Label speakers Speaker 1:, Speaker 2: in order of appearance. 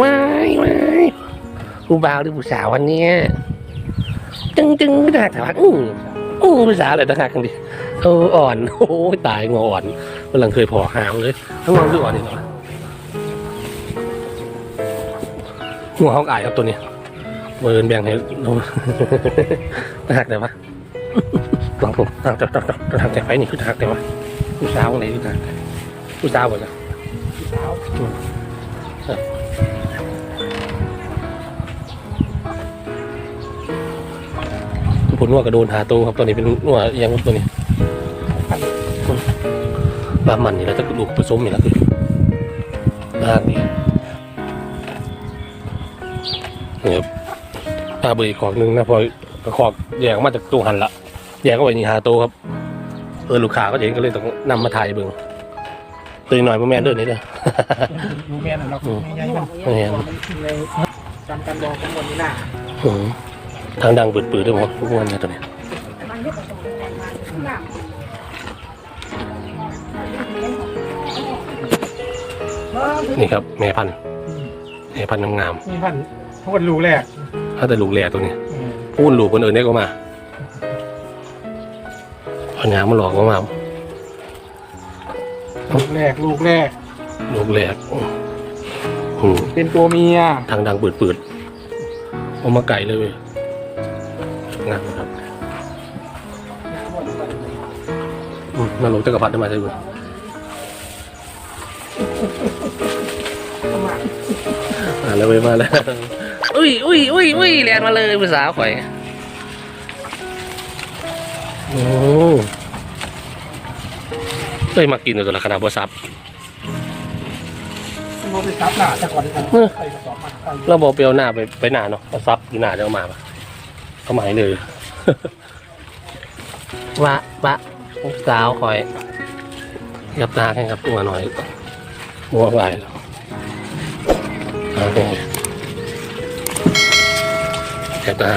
Speaker 1: ว้ายว้ายผู้บ่าวหรือผู้สาววันเนี้ยจึงจึงไม่ได้แต่ว่าอืออือผู้สาวอะไรต่างหากกันดิเอออ่อนโอ้ยตายงออ่อนกำลังเคยพอหางเลยทั้งงอคืออ่อนนี่เหรอหัวห้องอายครับตัวนี้เบิร์นแบ่งให้ลงต่างหากแต่ว่าลองผมต่างจากต่างจากต่างจากไปนี่คือต่างแต่ว่าผู้สาวอะไรคือต่างผู้สาวหมดแล้ว ผลนวดกระโดนหาตัวครับตัวนี้เป็นนวดยังตัวนี้บามันนี่แล้วจะลูกผสมนี่แหละคือบ้านนี่นี่ครับปลาเบยขอกหนึงนะพอกระขอกแยกมาจากตู้หันละแยกก็ไว้นี่หาตัวครับเออลูกค้าก็เห็นก็เลยต้องนำมาถ่ายเบิ่ง ตื่นหน่อยพ่อแม่นเด้อนี่เด้อ
Speaker 2: ดูแม่นเรา
Speaker 1: อืม
Speaker 2: ใหญ่ๆมัน
Speaker 1: แม่น
Speaker 2: เลยจำกันบอกกันบนนี้น่ะ
Speaker 1: อืมทางดังเปิดปืดด้วยมั้งพวกมันเนี่ยตัวนี้นี่ครับแม่พันธุ์แม่พันธุ์งาม
Speaker 2: นี่พันพวกรูแรก
Speaker 1: ๆถ้าแต่ลูกแหล่ตัวนี้
Speaker 2: อืม
Speaker 1: พูนลูกคนอื่นเนี่ยก็มาพันงามมันหลอกมา
Speaker 2: ลูกแรกลูกแรก
Speaker 1: ลูกแหลกอืม
Speaker 2: เป็นตัวเมีย
Speaker 1: ทางดังเปิดปืดเอามาไก่เลยเว้ยงามครับอืมนั่นลงจักรพรรดิได้มาใช่ไหมมาแล้วเว้ยมาแล้ว อุ้ยอุ้ยอุ้ยอุ้ยแลนมาเลยภาษาวข่อย โอ้เค ยมากินเลยตัวละขนาดบัวซับ
Speaker 2: มันไปซับหน้าแต่ก่อนที่จะ
Speaker 1: เออ
Speaker 2: ใส่กระสอบมันใส่
Speaker 1: เราบอกเปียวหน้าไปไปหน้าเนาะเอาซับอยู่หน้าจะเอามาปะเอามาให้เลย วะวะลูกสาวคอยยับตาให้ครับตัวหน่อยมัวไปแล้วเอาไปยับตา